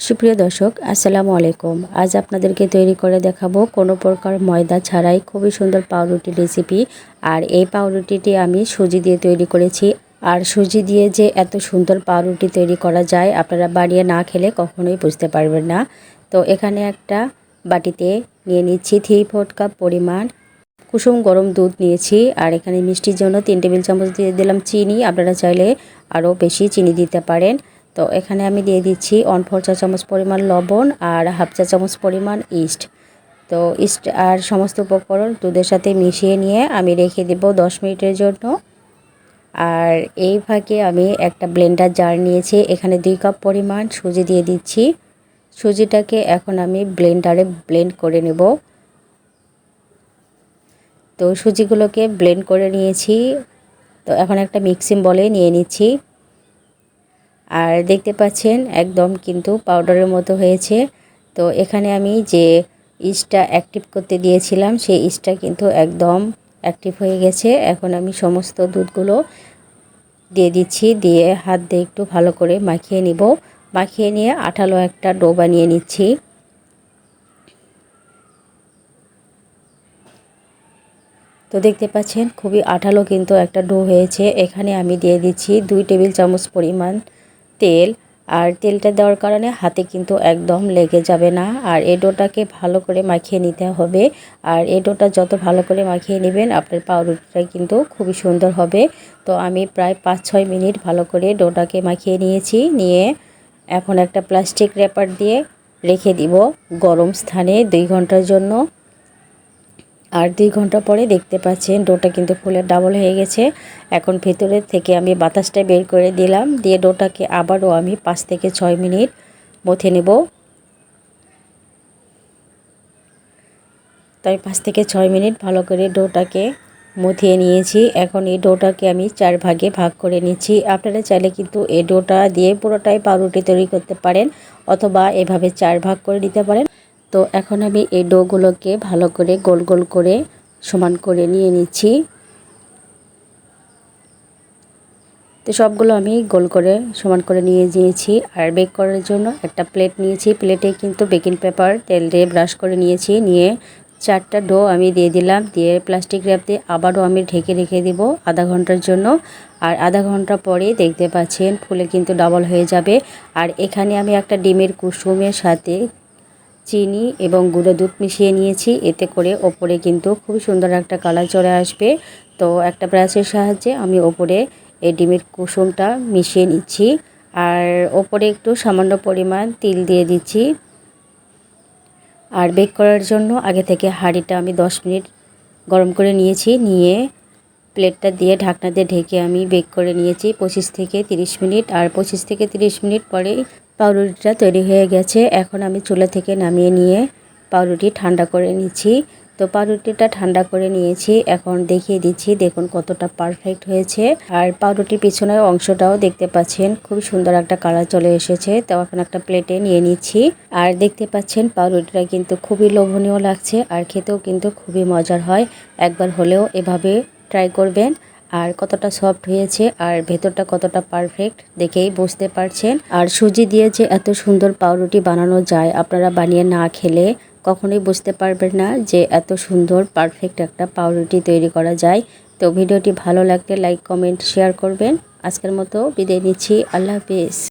সুপ্রিয় দর্শক, আসসালামু আলাইকুম। আজ আপনাদেরকে তৈরি করে দেখাবো কোনো প্রকার ময়দা ছাড়াই খুবই সুন্দর পাউরুটি রেসিপি আর এই পাউরুটিটি আমি সুজি দিয়ে তৈরি করেছি। আর সুজি দিয়ে যে এত সুন্দর পাউরুটি তৈরি করা যায়, আপনারা বাড়িয়ে না খেলে কখনোই বুঝতে পারবেন না। তো এখানে একটা বাটিতে নিয়ে নিচ্ছি থ্রি ফোর কাপ পরিমাণ কুসুম গরম দুধ নিয়েছি। আর এখানে মিষ্টির জন্য তিন টেবিল চামচ দিয়ে দিলাম চিনি। আপনারা চাইলে আরও বেশি চিনি দিতে পারেন। তো এখানে আমি দিয়ে দিচ্ছি ওয়ান ফোর চা চামচ পরিমাণ লবণ আর হাফ চা চামচ পরিমাণ ইস্ট তো ইস্ট আর সমস্ত উপকরণ দুধের সাথে মিশিয়ে নিয়ে আমি রেখে দেব দশ মিনিটের জন্য। আর এই ফাঁকে আমি একটা ব্লেন্ডার জার নিয়েছি, এখানে দুই কাপ পরিমাণ সুজি দিয়ে দিচ্ছি। সুজিটাকে এখন আমি ব্লেন্ডারে ব্লেন্ড করে নেব। তো সুজিগুলোকে ব্লেন্ড করে নিয়েছি। তো এখন একটা মিক্সিং বলে নিয়ে নিচ্ছি। আর দেখতে পাচ্ছেন একদম কিন্তু পাউডারের মতো হয়েছে। তো এখানে আমি যে ইস্টটা অ্যাক্টিভ করতে দিয়েছিলাম, সেই ইস্টটা কিন্তু একদম অ্যাক্টিভ হয়ে গেছে। এখন আমি সমস্ত দুধগুলো দিয়ে দিচ্ছি, দিয়ে হাত দিয়ে একটু ভালো করে মাখিয়ে নিব। মাখিয়ে নিয়ে আঠালো একটা ডো বানিয়ে নিচ্ছি। তো দেখতে পাচ্ছেন খুবই আঠালো কিন্তু একটা ডো হয়েছে। এখানে আমি দিয়ে দিচ্ছি দুই টেবিল চামচ পরিমাণ তেল, আর তেলটা দেওয়ার কারণে হাতে কিন্তু একদম লেগে যাবে না। আর এই ডোটাকে ভালো করে মাখিয়ে নিতে হবে। আর এই ডোটা যত ভালো করে মাখিয়ে নেবেন, আপনার পাউরুটিটা কিন্তু খুবই সুন্দর হবে। তো আমি প্রায় পাঁচ ছয় মিনিট ভালো করে ডোটাকে মাখিয়ে নিয়েছি। নিয়ে এখন একটা প্লাস্টিক র্যাপার দিয়ে রেখে দিব গরম স্থানে দুই ঘণ্টার জন্য। আর দুই ঘণ্টা পরে দেখতে পাচ্ছেন ডোটা কিন্তু ফুলের ডাবল হয়ে গেছে। এখন ভেতরের থেকে আমি বাতাসটা বের করে দিলাম। দিয়ে ডোটাকে আবারও আমি পাঁচ থেকে ছয় মিনিট মথে নেব। তাই পাঁচ থেকে ছয় মিনিট ভালো করে ডোটাকে মথিয়ে নিয়েছি। এখন এই ডোটাকে আমি চার ভাগে ভাগ করে নিচ্ছি। আপনারা চাইলে কিন্তু এই ডোটা দিয়ে পুরোটাই পাউরুটি তৈরি করতে পারেন অথবা এভাবে চার ভাগ করে নিতে পারেন। তো এখন আমি এই ডোগুলোকে ভালো করে গোল গোল করে সমান করে নিয়ে নিচ্ছি। তো সবগুলো আমি গোল করে সমান করে নিয়ে নিয়েছি। আর বেক করার জন্য একটা প্লেট নিয়েছি। প্লেটে কিন্তু বেকিং পেপার তেল দিয়ে ব্রাশ করে নিয়েছি। নিয়ে চারটা ডো আমি দিয়ে দিলাম। দিয়ে প্লাস্টিক র্যাপ দিয়ে আবারও আমি ঢেকে রেখে দিব আধা ঘণ্টার জন্য। আর আধা ঘণ্টা পরে দেখতে পাচ্ছেন ফুলে কিন্তু ডাবল হয়ে যাবে। আর এখানে আমি একটা ডিমের কুসুমের সাথে চিনি এবং গুঁড়ো দুধ মিশিয়ে নিয়েছি। এতে করে ওপরে কিন্তু খুব সুন্দর একটা কালার চলে আসবে। তো একটা ব্রাশের সাহায্যে আমি ওপরে এই ডিমের কুসুমটা মিশিয়ে নিচ্ছি। আর ওপরে একটু সামান্য পরিমাণ তিল দিয়ে দিচ্ছি। আর বেক করার জন্য আগে থেকে হাঁড়িটা আমি 10 মিনিট গরম করে নিয়েছি। নিয়ে প্লেটটা দিয়ে ঢাকনা দিয়ে ঢেকে আমি বেক করে নিয়েছি পঁচিশ থেকে 30 মিনিট। আর পঁচিশ থেকে 30 মিনিট পরেই পাউরুটিটা তৈরি হয়ে গেছে। এখন আমি চুলা থেকে নামিয়ে নিয়ে পাউরুটি ঠান্ডা করে নিচ্ছি। তো পাউরুটিটা ঠান্ডা করে নিয়েছি। এখন দেখিয়ে দিচ্ছি, দেখুন কতটা পারফেক্ট হয়েছে। আর পাউরুটির পিছনের অংশটাও দেখতে পাচ্ছেন, খুব সুন্দর একটা কালার চলে এসেছে। তো এখন একটা প্লেটে নিয়ে নিচ্ছি। আর দেখতে পাচ্ছেন, পাউরুটিটা কিন্তু খুবই লোভনীয় লাগছে। আর খেতেও কিন্তু খুবই মজার হয়। একবার হলেও এভাবে ট্রাই করবেন। আর কতটা সফট হয়েছে আর ভেতরটা কতটা পারফেক্ট দেখেই বুঝতে পারছেন। আর সুজি দিয়ে যে এত সুন্দর পাউরুটি বানানো যায়, আপনারা বানিয়ে না খেলে কখনোই বুঝতে পারবেন না যে এত সুন্দর পারফেক্ট একটা পাউরুটি তৈরি করা যায়। তো ভিডিওটি ভালো লাগলে লাইক কমেন্ট শেয়ার করবেন। আজকের মতো বিদায় নিচ্ছি। আল্লাহ হাফিজ।